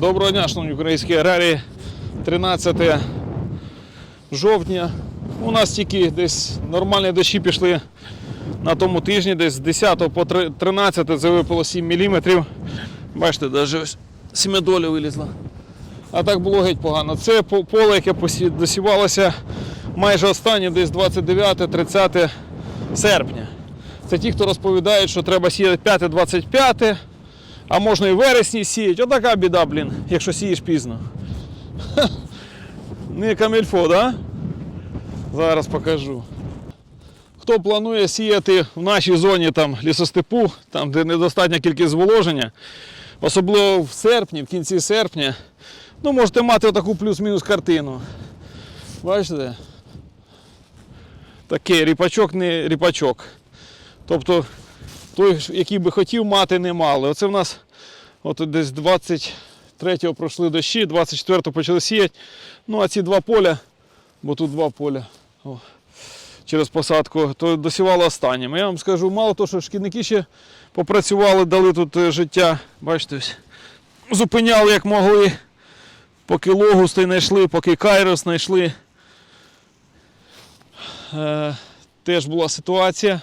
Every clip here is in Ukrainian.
Доброго дня, шановні українські аграрії. 13 жовтня. У нас тільки десь нормальні дощі пішли на тому тижні, десь з 10 по 13 це випало 7 мм. Бачите, навіть ось сім'ядоля вилізла. А так було геть погано. Це поле, яке досівалося майже останнє, десь 29-30 серпня. Це ті, хто розповідають, що треба сіяти 5-25, а можна і в вересні сіяти. Отака біда, блін, якщо сієш пізно. Ха. Не камільфо, да? Зараз покажу. Хто планує сіяти в нашій зоні там, лісостепу, там, де недостатня кількість зволоження, особливо в серпні, в кінці серпня, ну, можете мати таку плюс-мінус картину. Бачите? Такий ріпачок не ріпачок. Тобто той, який би хотів мати, не мали. Оце в нас от десь 23-го пройшли дощі, 24-го почали сіяти. Ну а ці два поля, бо тут два поля о, через посадку, то досівало останнім. Я вам скажу, мало того, що шкідники ще попрацювали, дали тут е, життя. Бачите, зупиняли як могли, поки логусти знайшли, поки кайрос знайшли. Е, теж була ситуація.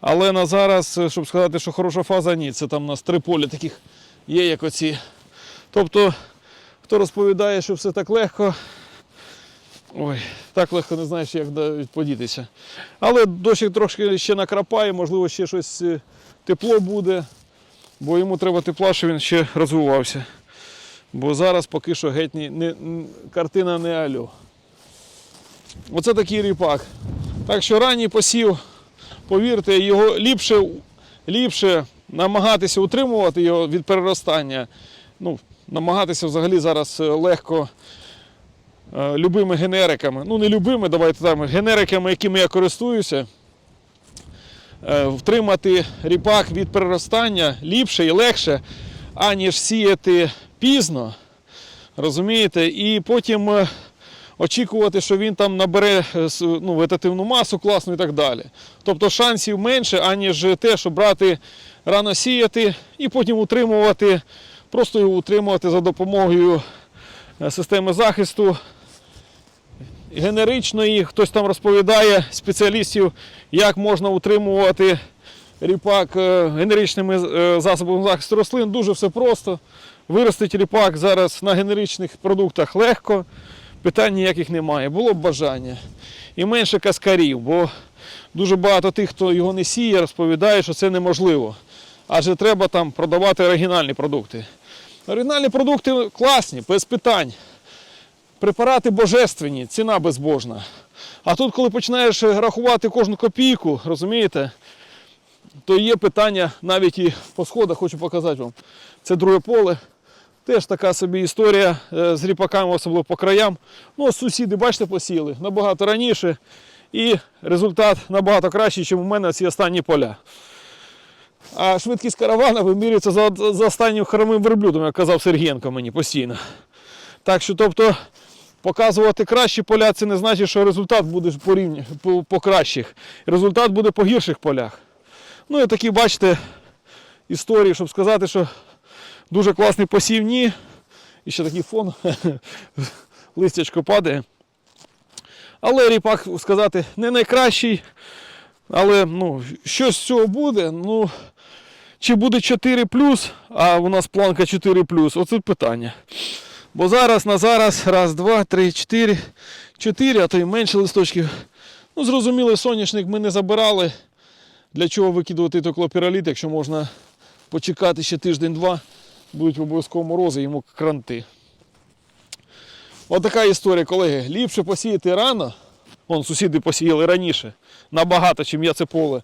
Але на зараз, е, щоб сказати, що хороша фаза, ні. Це там у нас три поля таких є, як оці. Тобто, хто розповідає, що все так легко, ой, так легко не знаєш, як подітися. Але дощик трошки ще накрапає, можливо, ще щось е, тепло буде, бо йому треба тепла, щоб він ще розвивався. Бо зараз поки що геть не, не, картина не альо. Оце такий ріпак. Так що ранній посів повірте, його ліпше, ліпше намагатися утримувати його від переростання. Ну, намагатися взагалі зараз е, легко е, любими генериками. Ну, не любими, давайте там, генериками, якими я користуюся. е, Втримати ріпак від переростання ліпше і легше, аніж сіяти пізно. Розумієте? І потім е, очікувати, що він там набере е, ну, вегетативну масу класну і так далі. Тобто шансів менше, аніж те, щоб брати рано сіяти і потім утримувати, просто його утримувати за допомогою е, системи захисту генеричної. Хтось там розповідає спеціалістів, як можна утримувати ріпак е, генеричними засобами захисту рослин. Дуже все просто. Виростити ріпак зараз на генеричних продуктах легко питань ніяких немає. Було б бажання. І менше каскарів, бо дуже багато тих, хто його не сіє, розповідає, що це неможливо. Адже треба там продавати оригінальні продукти. Оригінальні продукти класні, без питань. Препарати божественні, ціна безбожна. А тут, коли починаєш рахувати кожну копійку, розумієте, то є питання навіть і по сходах, хочу показати вам. Це друге поле. Теж така собі історія е, з ріпаками, особливо по краям. Ну, сусіди, бачите, посіяли набагато раніше. І результат набагато кращий, ніж у мене ці останні поля. А швидкість каравана вимірюється за, за останнім хромим верблюдом, як казав Сергієнко мені постійно. Так що, тобто, показувати кращі поля, це не значить, що результат буде по, рівні, по, по кращих. Результат буде по гірших полях. Ну і такі, бачите, історії, щоб сказати, що Дуже класний посівні. І ще такий фон. Листячко падає. Але ріпак сказати не найкращий. Але ну, щось з цього буде. Ну, чи буде 4 а у нас планка 4 оце питання. Бо зараз на зараз, раз, два, три, чотири, чотири, а то й менше листочків. Ну, зрозуміло, соняшник ми не забирали. Для чого викидувати той клопіроліт, якщо можна почекати ще тиждень-два будуть обов'язково морози, йому кранти. Ось така історія, колеги. Ліпше посіяти рано. Вон сусіди посіяли раніше, набагато, чим я це поле.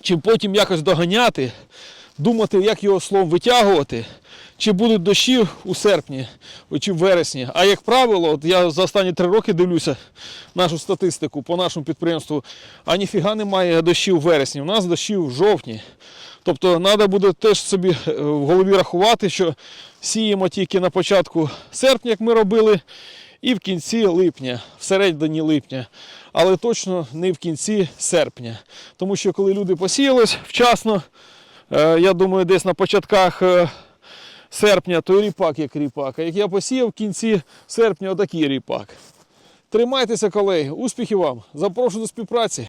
Чим потім якось доганяти, думати, як його словом витягувати, чи будуть дощі у серпні, чи в вересні. А як правило, от я за останні три роки дивлюся нашу статистику по нашому підприємству, а ніфіга немає дощів в вересні. У нас дощі в жовтні. Тобто треба буде теж собі е, в голові рахувати, що сіємо тільки на початку серпня, як ми робили, і в кінці липня, в середині липня, але точно не в кінці серпня. Тому що коли люди посіялись вчасно, е, я думаю, десь на початках е, серпня, то ріпак як ріпак. А як я посіяв в кінці серпня, отакий ріпак. Тримайтеся, колеги, успіхів вам! Запрошую до співпраці.